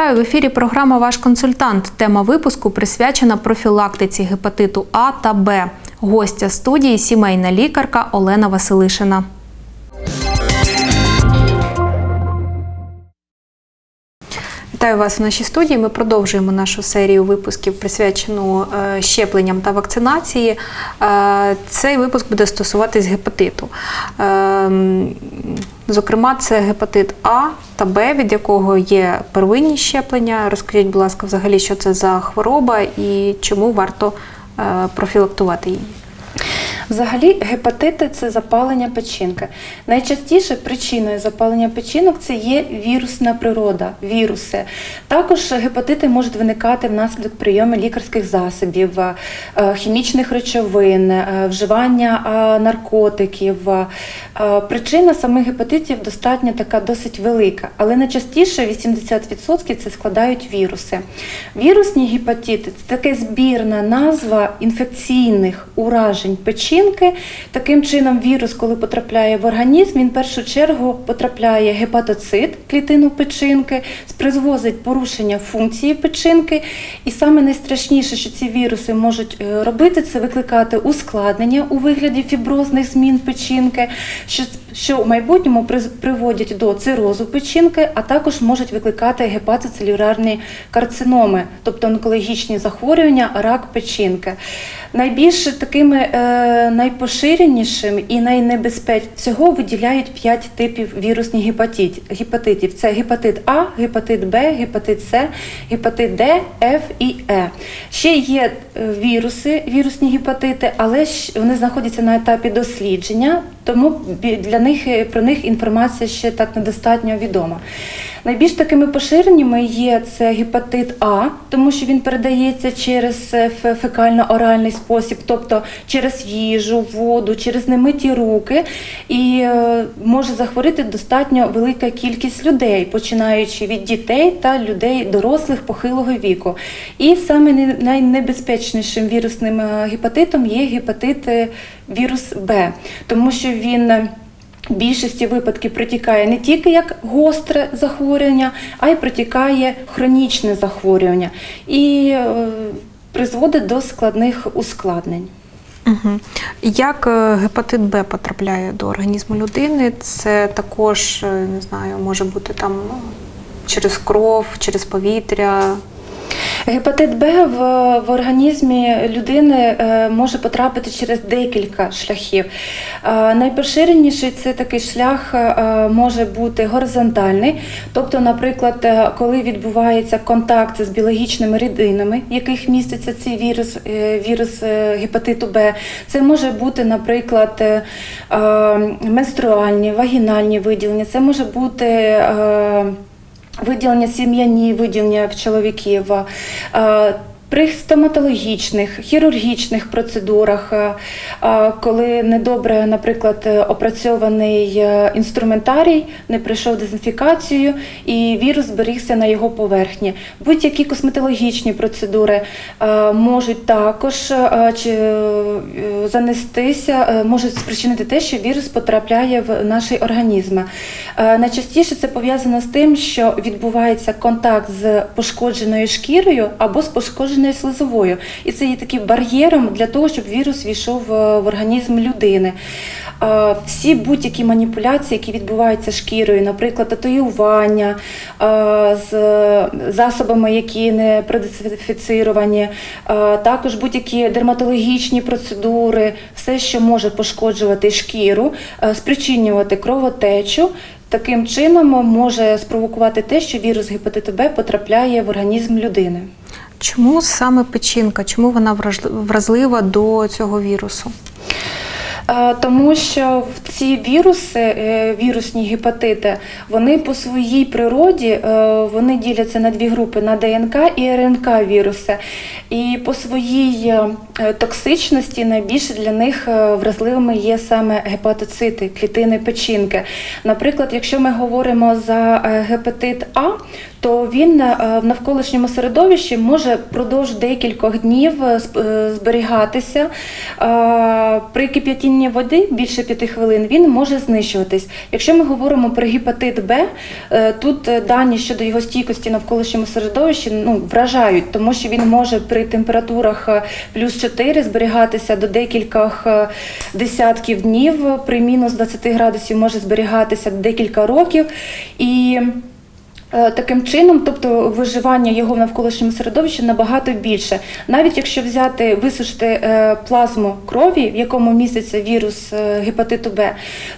Вітаю в ефірі. Програма Ваш консультант. Тема випуску присвячена профілактиці гепатиту А та Б. Гостя студії сімейна лікарка Олена Василишина. Вітаю вас в нашій студії. Ми продовжуємо нашу серію випусків, присвячену е, щепленням та вакцинації. Е, Цей випуск буде стосуватись гепатиту. Е, Зокрема, це гепатит А та Б, від якого є первинні щеплення. Розкажіть, будь ласка, взагалі, що це за хвороба і чому варто профілактувати її? Взагалі, гепатити це запалення печінки. Найчастіше причиною запалення печінок це є вірусна природа, віруси. Також гепатити можуть виникати внаслідок прийому лікарських засобів, е, хімічних речовин, е, вживання наркотиків. Е, Причина самих гепатитів достатньо така досить велика, але найчастіше 80% це складають віруси. Вірусні гепатити це таке збірна назва інфекційних уражень печінки. Таким чином, вірус, коли потрапляє в організм, він в першу чергу потрапляє гепатоцит, клітину печінки, призвозить порушення функції печінки. І саме найстрашніше, що ці віруси можуть е, робити, це викликати ускладнення у вигляді фіброзних змін печінки, що, що в майбутньому приводять до цирозу печінки, а також можуть викликати гепатоцелюлярні карциноми, тобто онкологічні захворювання, рак печінки. Найбільш такими е, найпоширенішими і найнебезпеч всього виділяють 5 типів вірусних гепатит, гепатитів. Це гепатит А, гепатит Б, гепатит С, гепатит Д, Ф і Е. Ще є е, віруси, вірусні гепатити, але вони знаходяться на етапі дослідження, тому для них про них інформація ще так недостатньо відома. Найбільш такими поширеними є це гепатит А, тому що він передається через е, фекально-оральний спосіб, тобто через їжу, воду, через немиті руки, і е, може захворіти достатньо велика кількість людей, починаючи від дітей та людей дорослих похилого віку. І саме найнебезпечнішим вірусним е, гепатитом є гепатит вірус Б, тому що він. В більшості випадків протікає не тільки як гостре захворювання, а й протікає хронічне захворювання і е, призводить до складних ускладнень. Угу. Як е, гепатит Б потрапляє до організму людини? Це також, е, не знаю, може бути там ну, через кров, через повітря. Гепатит Б в, в організмі людини е, може потрапити через декілька шляхів. Е, Найпоширеніший це такий шлях е, може бути горизонтальний, тобто, наприклад, коли відбувається контакт з біологічними рідинами, в яких міститься цей вірус, вірус гепатиту Б, це може бути, наприклад, менструальні, вагінальні виділення, це може бути. Виділення сім'яні, виділення в чоловіків. При стоматологічних, хірургічних процедурах, е, е, коли недобре, наприклад, опрацьований е, інструментарій не пройшов дезінфікацію і вірус зберігся на його поверхні. Будь-які косметологічні процедури можуть також занестися, можуть спричинити те, що вірус потрапляє в наш організм. Е, Найчастіше це пов'язано з тим, що відбувається контакт з пошкодженою шкірою або з пошкодженою слизовою. І це є таким бар'єром для того, щоб вірус війшов е, в організм людини. Е, Всі будь-які маніпуляції, які відбуваються шкірою, наприклад, татуювання е, з засобами, які не продезінфіціровані, е, також будь-які дерматологічні процедури, все, що може пошкоджувати шкіру, спричинювати кровотечу. Таким чином може спровокувати те, що вірус гепатиту Б потрапляє в організм людини. Чому саме печінка? Чому вона вразлива до цього вірусу? Е, Тому що ці віруси, е, вірусні гепатити, вони по своїй природі е, вони діляться на дві групи: на ДНК і РНК віруси. І по своїй токсичності найбільше для них вразливими є саме гепатоцити, клітини печінки. Наприклад, якщо ми говоримо за гепатит А, то він в навколишньому середовищі може впродовж декількох днів зберігатися. При кип'ятінні рівні води більше 5 хвилин він може знищуватись. Якщо ми говоримо про гепатит Б, е, тут е, дані щодо його стійкості навколишньому середовищі ну, вражають, тому що він може при температурах е, плюс 4 зберігатися до декількох десятків днів, при мінус 20 градусів може зберігатися декілька років. І Таким чином, тобто виживання його в навколишньому середовищі набагато більше. Навіть якщо взяти, висушити е, плазму крові, в якому міститься вірус е, гепатиту Б,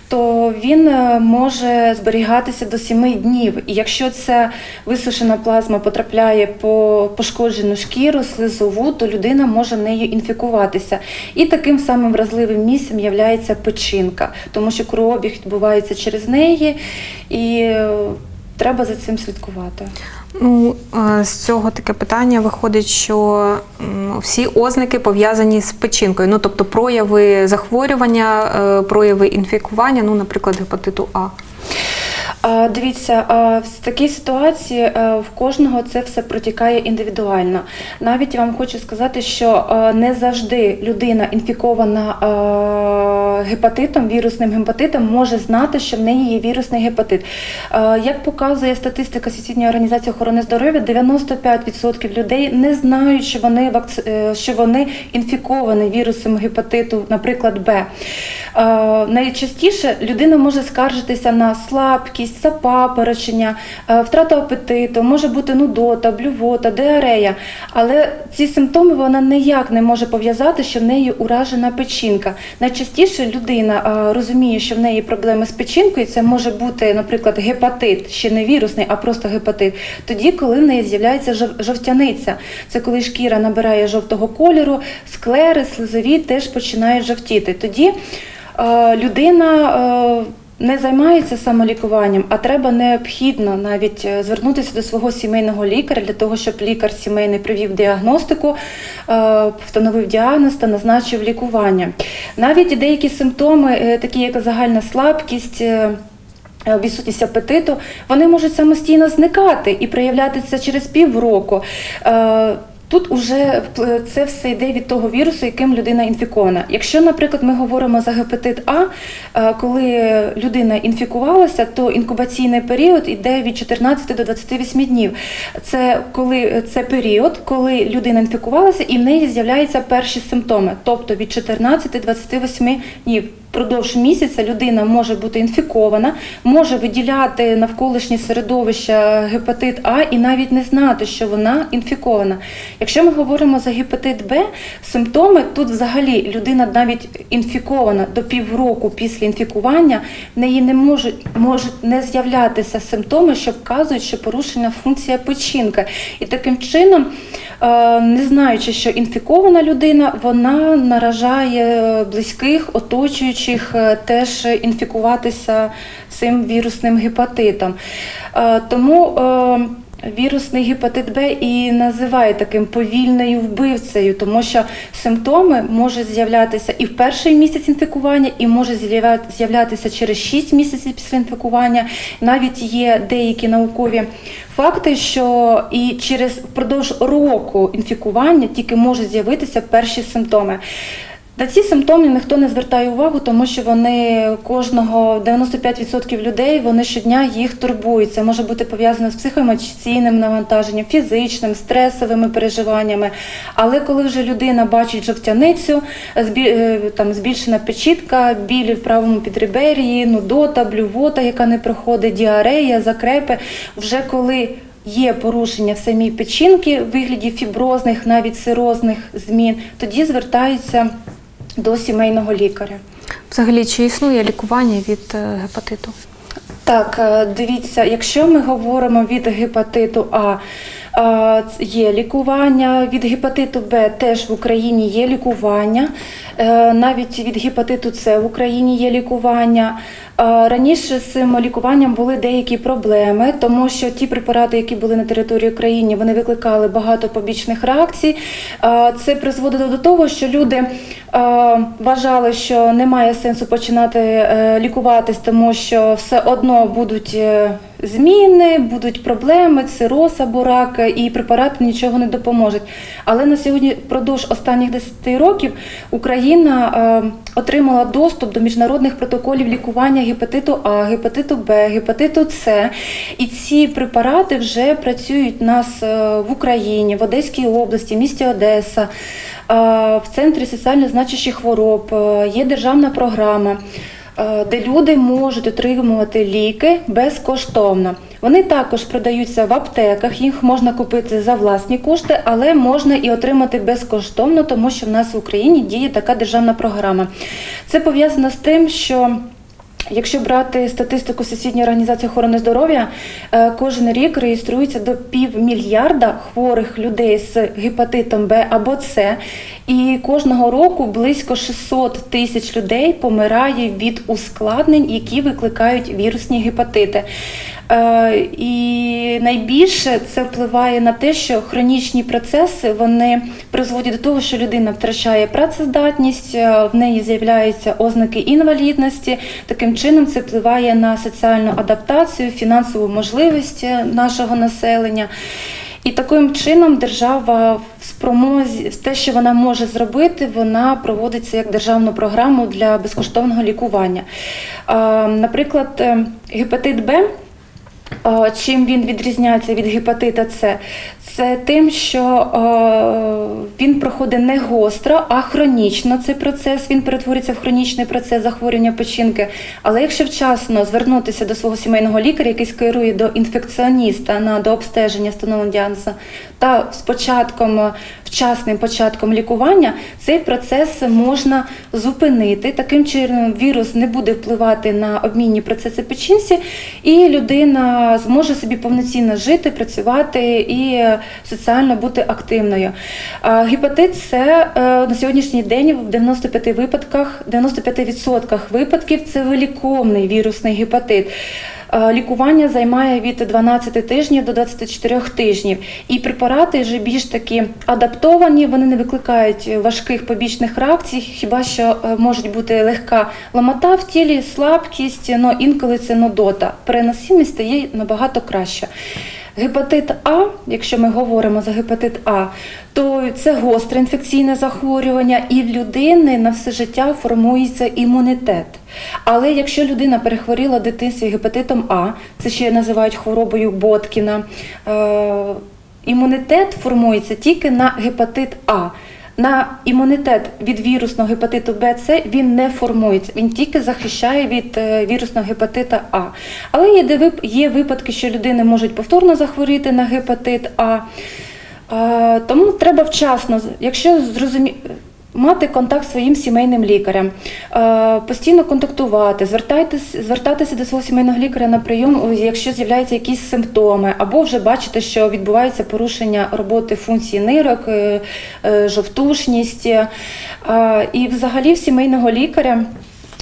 то він е, може зберігатися до 7 днів. І якщо ця висушена плазма потрапляє по пошкоджену шкіру, слизову, то людина може нею інфікуватися. І таким самим вразливим місцем є печінка, тому що кровообіг відбувається через неї і е, треба за цим слідкувати. Ну, з цього таке питання виходить, що всі ознаки пов'язані з печінкою. Ну, тобто прояви захворювання, е, прояви інфікування, ну, наприклад, гепатиту А. Дивіться, в такій ситуації в кожного це все протікає індивідуально. Навіть я вам хочу сказати, що не завжди людина інфікована гепатитом, вірусним гепатитом, може знати, що в неї є вірусний гепатит. Як показує статистика Всесвітньої організації охорони здоров'я, 95% людей не знають, що вони вакци... е, що вони інфіковані вірусом гепатиту, наприклад, Б. Найчастіше людина може скаржитися на слабкість, запапорочення, е, втрату апетиту, може бути нудота, блювота, диарея. Але ці симптоми вона ніяк не може пов'язати, що в неї уражена печінка. Найчастіше людина е, розуміє, що в неї проблеми з печінкою. Це може бути, наприклад, гепатит, ще не вірусний, а просто гепатит. Тоді, коли в неї з'являється жовтяниця. Це коли шкіра набирає жовтого кольору, склери, слизові теж починають жовтіти. Тоді е, людина. Не займається самолікуванням, а треба необхідно навіть е, звернутися до свого сімейного лікаря для того, щоб лікар сімейний привів діагностику, е, встановив діагноз та назначив лікування. Навіть деякі симптоми, е, такі як загальна слабкість. Відсутність апетиту, вони можуть самостійно зникати і проявлятися через півроку. Тут уже це все йде від того вірусу, яким людина інфікована. Якщо, наприклад, ми говоримо за гепатит А, е, коли людина інфікувалася, то інкубаційний період йде від 14 до 28 днів. Це коли це період, коли людина інфікувалася і в неї з'являються перші симптоми, тобто від 14 до 28 днів. Впродовж місяця людина може бути інфікована, може виділяти навколишнє середовище гепатит А і навіть не знати, що вона інфікована. Якщо ми говоримо за гепатит Б, симптоми тут взагалі людина навіть інфікована до півроку після інфікування, в неї не можуть, можуть не з'являтися симптоми, що вказують, що порушена функція печінки. І таким чином, е, не знаючи, що інфікована людина, вона наражає близьких, оточуючих е, теж інфікуватися цим вірусним гепатитом. Е, Тому е, Вірусний гепатит Б і називають таким повільною вбивцею, тому що симптоми можуть з'являтися і в перший місяць інфікування, і може з'являтися через 6 місяців після інфікування. Навіть є деякі наукові факти, що і через впродовж року інфікування тільки можуть з'явитися перші симптоми. На ці симптоми ніхто не звертає увагу, тому що вони кожного 95% людей вони щодня їх турбують. Це може бути пов'язано з психоемоційним навантаженням, фізичним, стресовими переживаннями. Але коли вже людина бачить жовтяницю, е, там збільшена печітка, білі в правому підреберії, нудота, блювота, яка не проходить, діарея, закрепи, вже коли Є порушення в самій печінки в вигляді фіброзних, навіть сирозних змін, тоді звертаються до сімейного лікаря. Взагалі, чи існує лікування від е, гепатиту? Так, е, дивіться, якщо ми говоримо від гепатиту А, є лікування, від гепатиту Б теж в Україні є лікування, е, навіть від гепатиту С в Україні є лікування. Раніше з цим лікуванням були деякі проблеми, тому що ті препарати, які були на території України, вони викликали багато побічних реакцій. Це призводило до того, що люди вважали, що немає сенсу починати е, лікуватись, тому що все одно будуть е, зміни, будуть проблеми, цироз або рак, і препарати нічого не допоможуть. Але на сьогодні, впродовж останніх 10 років, Україна е, отримала доступ до міжнародних протоколів лікування гепатиту А, гепатиту Б, гепатиту С. І ці препарати вже працюють у нас е, в Україні, в Одеській області, місті Одеса, е, в центрі соціально значущих хвороб. Є державна програма. Е, Де люди можуть отримувати ліки безкоштовно. Вони також продаються в аптеках, їх можна купити за власні кошти, але можна і отримати безкоштовно, тому що в нас в Україні діє така державна програма. Це пов'язано з тим, що Якщо брати статистику Всесвітньої організації охорони здоров'я, е, кожен рік реєструється до півмільярда хворих людей з гепатитом Б або С, і кожного року близько 600 тисяч людей помирає від ускладнень, які викликають вірусні гепатити. Е, І найбільше це впливає на те, що хронічні процеси вони призводять до того, що людина втрачає працездатність, е, в неї з'являються ознаки інвалідності. Таким чином це впливає на соціальну адаптацію, фінансову можливість е, нашого населення. І таким чином держава в спромозі те, що вона може зробити, вона проводиться як державну програму для безкоштовного лікування. Наприклад, гепатит Б. А, Чим він відрізняється від гепатита С? Це тим, що е, він проходить не гостро, а хронічно цей процес. Він перетворюється в хронічний процес захворювання печінки. Але якщо вчасно звернутися до свого сімейного лікаря, який скерує до інфекціоніста на до обстеження встановлення діагнозу, та з початком, е, вчасним початком лікування, цей процес можна зупинити. Таким чином вірус не буде впливати на обмінні процеси печінці, і людина зможе собі повноцінно жити, працювати і соціально бути активною. Гепатит С е, на сьогоднішній день в 95 випадках, 95% випадків це виліковний вірусний гепатит. Е, Лікування займає від 12 тижнів до 24 тижнів. І препарати вже більш такі адаптовані, вони не викликають важких побічних реакцій, хіба що може можуть бути легка ломота в тілі, слабкість, але інколи це нудота. Переносимість стає набагато краще. Гепатит А, якщо ми говоримо за гепатит А, то це гостре інфекційне захворювання, і в людини на все життя формується імунітет. Але якщо людина перехворіла дитинстві гепатитом А, це ще називають хворобою Боткіна, е, імунітет формується тільки на гепатит А. На імунітет від вірусного гепатиту Б, С він не формується, він тільки захищає від е, вірусного гепатита А. Але є, є випадки, що людини можуть повторно захворіти на гепатит А. Тому треба вчасно, якщо зрозумі... мати контакт з своїм сімейним лікарем, е, постійно контактувати, звертайтесь, звертатися до свого сімейного лікаря на прийом, якщо з'являються якісь симптоми, або вже бачите, що відбувається порушення роботи функції нирок, е, е, жовтушність. Е, І взагалі в сімейного лікаря.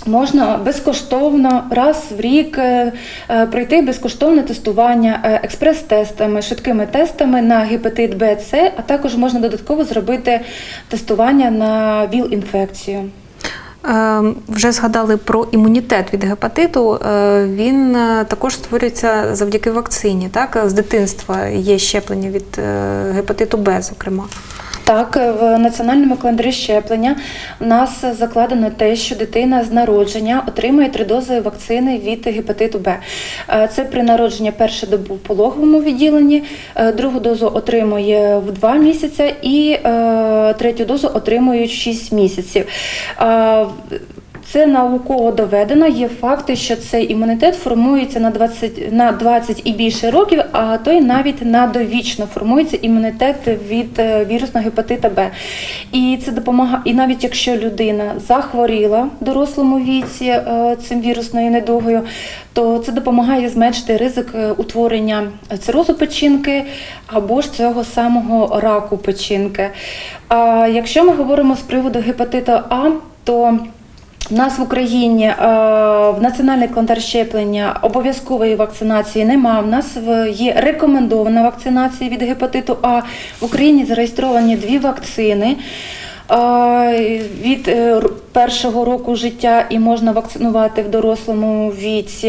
Можна безкоштовно раз в рік е, е, пройти безкоштовне тестування е, експрес-тестами, швидкими тестами на гепатит Б, С, а також можна додатково зробити тестування на ВІЛ-інфекцію. Вже згадали про імунітет від гепатиту. Він також створюється завдяки вакцині. Так, з дитинства є щеплення від гепатиту Б, зокрема. Так, в національному календарі щеплення у нас закладено те, що дитина з народження отримує три дози вакцини від гепатиту Б. Е, Це при народженні першу добу в пологовому відділенні, е, другу дозу отримує в 2 місяці і е, третю дозу отримують 6 місяців. Це науково доведено. Є факти, що цей імунітет формується на 20, на 20 і більше років, а то й навіть на довічно формується імунітет від е, вірусного гепатита Б. І це допомагає, і навіть якщо людина захворіла в дорослому віці е, цим вірусною недугою, то це допомагає зменшити ризик е, утворення цирозу печінки або ж цього самого раку печінки. А якщо ми говоримо з приводу гепатиту А, то у нас в Україні е, в національний календар щеплення обов'язкової вакцинації немає. У нас є рекомендована вакцинація від гепатиту А. В Україні зареєстровані дві вакцини. Е, від е, першого року життя і можна вакцинувати в дорослому віці.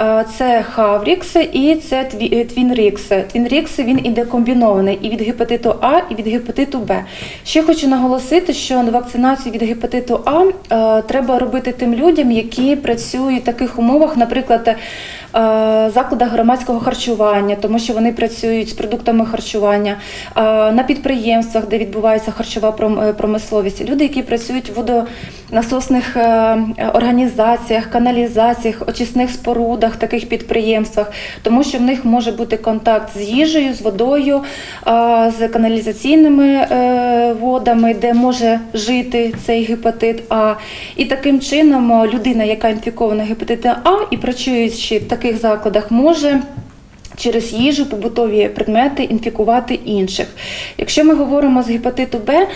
Е, Це Хаврікс і це Тві- Твінрікс. Твінрікс він іде комбінований і від гепатиту А, і від гепатиту Б. Ще хочу наголосити, що вакцинацію від гепатиту А треба робити тим людям, які працюють в таких умовах, наприклад, закладах громадського харчування, тому що вони працюють з продуктами харчування, е, на підприємствах, де відбувається харчова е, промисловість. Люди, які працюють в водонасосних е, організаціях, каналізаціях, очисних спорудах, таких підприємствах, тому що в них може бути контакт з їжею, з водою, е, з каналізаційними е, водами, де може жити цей гепатит А. І таким чином е, людина, яка інфікована гепатитом А і працюючи в таких закладах, може через їжу, побутові предмети інфікувати інших. Якщо ми говоримо з гепатиту Б,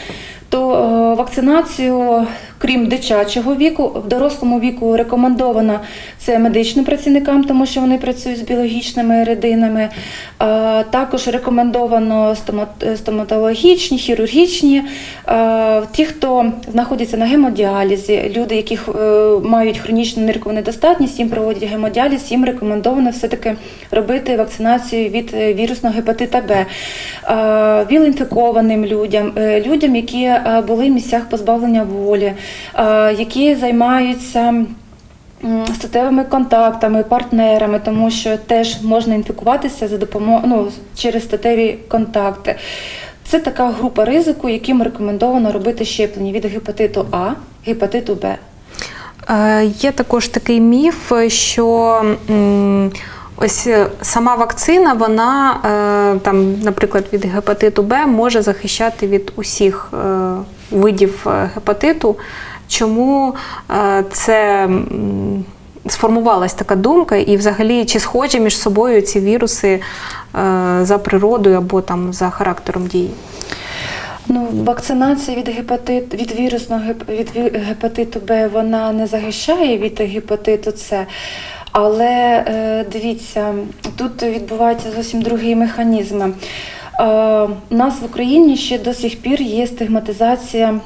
то е, вакцинацію, крім дитячого віку, в дорослому віку рекомендовано це медичним працівникам, тому що вони працюють з біологічними рідинами. Е, Також рекомендовано стоматологічні, хірургічні, е, ті, хто знаходяться на гемодіалізі, люди, які е, мають хронічну ниркову недостатність, їм проводять гемодіаліз, їм рекомендовано все-таки робити вакцинацію від е, вірусного гепатита Б. Е, Віл-інфікованим людям, е, людям, які е, були в місцях позбавлення волі, е, які займаються. Статевими контактами, партнерами, тому що теж можна інфікуватися за допомогою ну, через статеві контакти. Це така група ризику, яким рекомендовано робити щеплення від гепатиту А, гепатиту Б. Е, Є також такий міф, що ось е, сама вакцина, вона е, там, наприклад, від гепатиту Б може захищати від усіх е, видів гепатиту. Чому це сформувалась така думка, і взагалі чи схожі між собою ці віруси за природою або там за характером дії? Ну, вакцинація від гепатит, від вірусного від гепатиту Б вона не захищає від гепатиту С. Але е, дивіться, тут відбуваються зовсім другі механізми. Е, у нас в Україні ще до сих пір є стигматизація.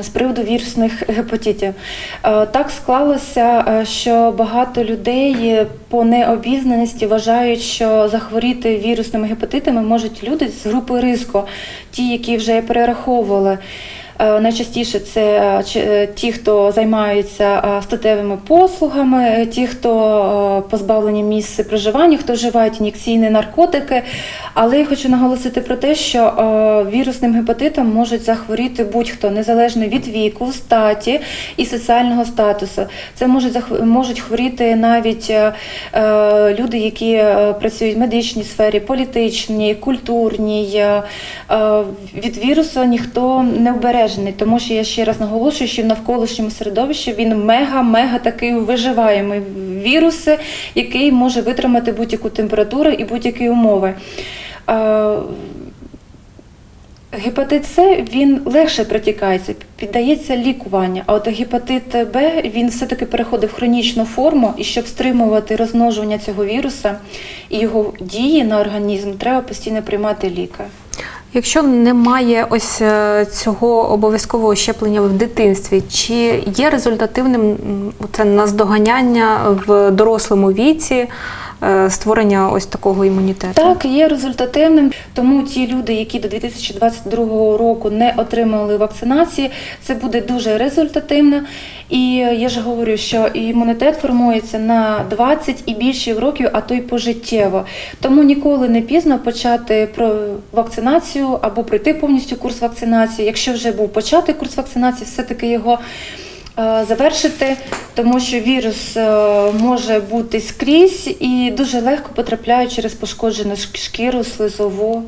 З приводу вірусних гепатитів. Е, Так склалося, що багато людей по необізнаності вважають, що захворіти вірусними гепатитами можуть люди з групи ризику, ті, які вже перераховували. Е, Найчастіше це е, е, ті, хто займаються статевими послугами, ті, хто позбавлені місця проживання, хто вживають ін'єкційні наркотики. Але я хочу наголосити про те, що вірусним гепатитом можуть захворіти будь-хто, незалежно від віку, статі і соціального статусу. Це можуть хворіти навіть люди, які працюють в медичній сфері, політичній, культурній. Від вірусу ніхто не обережений, тому що я ще раз наголошую, що в навколишньому середовищі він мега-мега такий виживаємий вірус, який може витримати будь-яку температуру і будь-які умови. Гепатит С він легше протікається, піддається лікуванню. А от гепатит Б він все-таки переходить в хронічну форму, і щоб стримувати розмножування цього віруса і його дії на організм, треба постійно приймати ліки. Якщо немає ось е, цього обов'язкового щеплення в дитинстві, чи є результативним це наздоганяння в дорослому віці створення ось такого імунітету? Так, є результативним. Тому ті люди, які до 2022 року не отримали вакцинації, це буде дуже результативно. І я ж говорю, що імунітет формується на 20 і більше років, а то й пожиттєво. Тому ніколи не пізно почати про вакцинацію або пройти повністю курс вакцинації. Якщо вже був початий курс вакцинації, все-таки його е, завершити, тому що вірус е, може бути скрізь і дуже легко потрапляє через пошкоджену шкіру, слизову.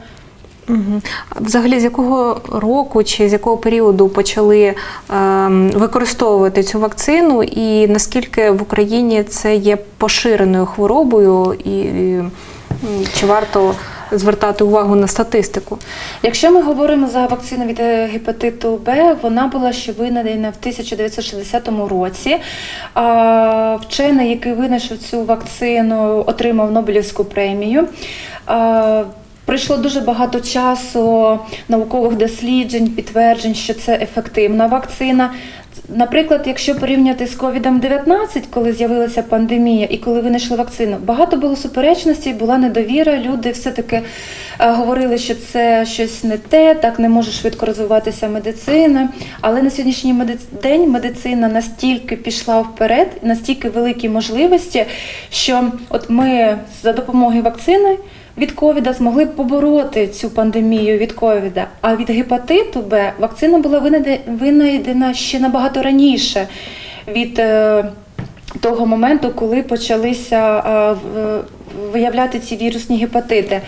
Взагалі, з якого року чи з якого періоду почали ем, використовувати цю вакцину, і наскільки в Україні це є поширеною хворобою, і чи варто звертати увагу на статистику? Якщо ми говоримо за вакцину від е, гепатиту Б, вона була ще винайдена в 1960 році. Вчений, який винайшов цю вакцину, отримав Нобелівську премію. А, Пройшло дуже багато часу наукових досліджень, підтверджень, що це ефективна вакцина. Наприклад, якщо порівняти з COVID-19, коли з'явилася пандемія і коли винайшли вакцину, багато було суперечностей, була недовіра. Люди все-таки е, говорили, що це щось не те, так не може швидко розвиватися медицина. Але на сьогоднішній день медицина настільки пішла вперед, настільки великі можливості, що от ми за допомогою вакцини від ковіда змогли побороти цю пандемію від ковіда. А від гепатиту Б вакцина була винайде- винайдена ще набагато раніше від е, того моменту, коли почалися виявляти ці вірусні гепатити.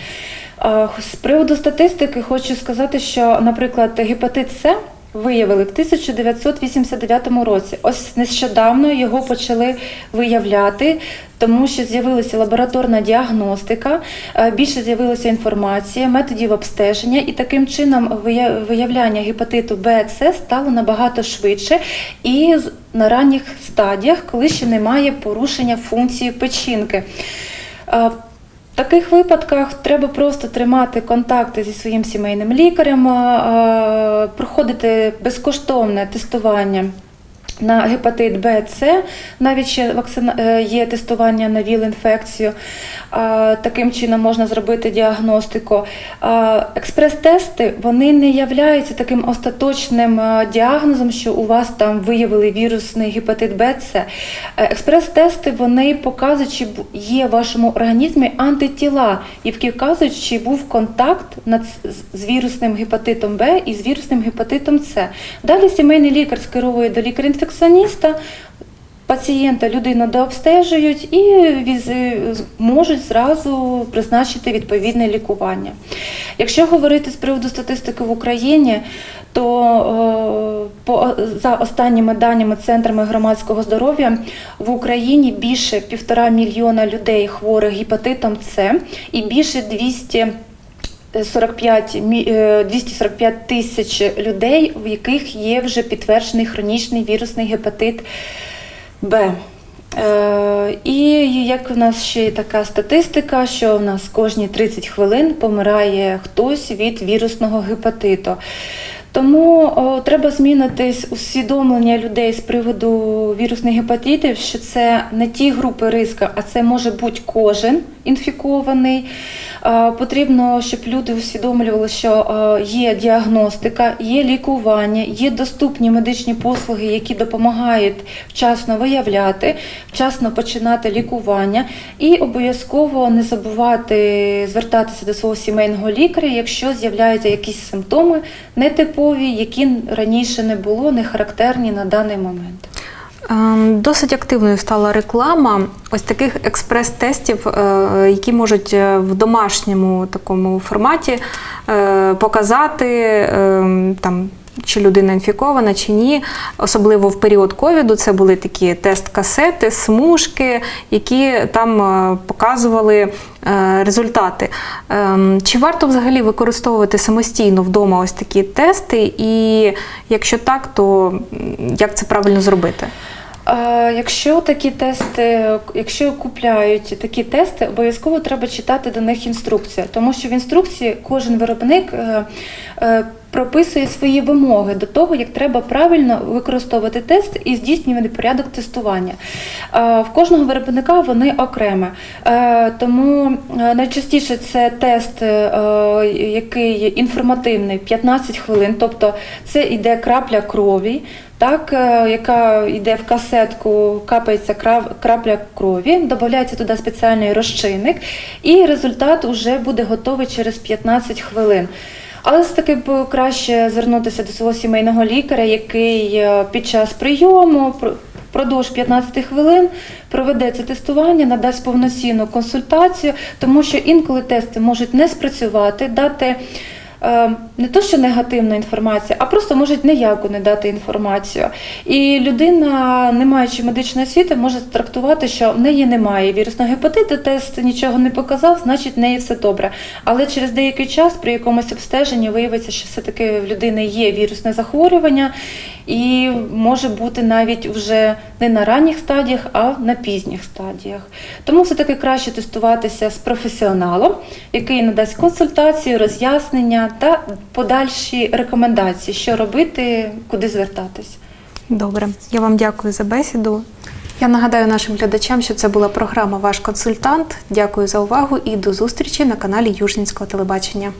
З приводу статистики хочу сказати, що, наприклад, гепатит С виявили в 1989 році. Ось нещодавно його почали виявляти, тому що з'явилася лабораторна діагностика, е, більше з'явилася інформація, методів обстеження, і таким чином виявляння гепатиту Б, С стало набагато швидше і на ранніх стадіях, коли ще немає порушення функції печінки. Е, В таких випадках треба просто тримати контакти зі своїм сімейним лікарем, е, проходити безкоштовне тестування. На гепатит Б, С, навіть ще вакцина е, є тестування на ВІЛ-інфекцію. Таким чином можна зробити діагностику. Експрес-тести вони не являються таким остаточним е, діагнозом, що у вас там виявили вірусний гепатит Б, С. Е, Експрес-тести вони показують, чи є в вашому організмі антитіла, які вказують, чи був контакт з- вірусним гепатитом Б і з вірусним гепатитом С. Далі сімейний лікар скеровує до лікаря-інфекціоніста. Пацієнта людину дообстежують і можуть зразу призначити відповідне лікування. Якщо говорити з приводу статистики в Україні, то е, по, за останніми даними центрами громадського здоров'я в Україні більше півтора мільйона людей хворих гепатитом С і більше 200 45, мі- е, 245 тисяч людей, в яких є вже підтверджений хронічний вірусний гепатит Б. Е, І як в нас ще така статистика, що в нас кожні 30 хвилин помирає хтось від вірусного гепатиту. Тому о, треба змінити усвідомлення людей з приводу вірусних гепатитів, що це не ті групи риска, а це може бути кожен інфікований. Е, Потрібно, щоб люди усвідомлювали, що е, є діагностика, є лікування, є доступні медичні послуги, які допомагають вчасно виявляти, вчасно починати лікування, і обов'язково не забувати звертатися до свого сімейного лікаря, якщо з'являються якісь симптоми нетипові, які раніше не було, не характерні на даний момент. Ем, Досить активною стала реклама ось таких експрес-тестів, е, які можуть е, в домашньому такому форматі е, показати ем, там. Чи людина інфікована, чи ні. Особливо в період ковіду це були такі тест-касети, смужки, які там е, показували е, результати. Ем, Чи варто взагалі використовувати самостійно вдома ось такі тести? І якщо так, то як це правильно зробити? Якщо такі тести, якщо купляють такі тести, обов'язково треба читати до них інструкцію, тому що в інструкції кожен виробник е, е, прописує свої вимоги до того, як треба правильно використовувати тест і здійснювати порядок тестування. В кожного виробника вони окремо. Е, Тому найчастіше це тест, який інформативний 15 хвилин, тобто це йде крапля крові так, е, яка йде в касетку, капається крапля крові, додається туди спеціальний розчинник, і результат вже буде готовий через 15 хвилин. Але все-таки б краще звернутися до свого сімейного лікаря, який е, під час прийому впродовж 15 хвилин проведе це тестування, надасть повноцінну консультацію, тому що інколи тести можуть не спрацювати, дати не то, що негативна інформація, а просто можуть ніяку не дати інформацію. І людина, не маючи медичної освіти, може трактувати, що в неї немає вірусного гепатиту, тест нічого не показав, значить в неї все добре. Але через деякий час при якомусь обстеженні виявиться, що все-таки в людини є вірусне захворювання, і може бути навіть вже не на ранніх стадіях, а на пізніх стадіях. Тому все-таки краще тестуватися з професіоналом, який надасть консультацію, роз'яснення та подальші рекомендації, що робити, куди звертатись. Добре, я вам дякую за бесіду. Я нагадаю нашим глядачам, що це була програма Ваш консультант. Дякую за увагу і до зустрічі на каналі Южненського телебачення.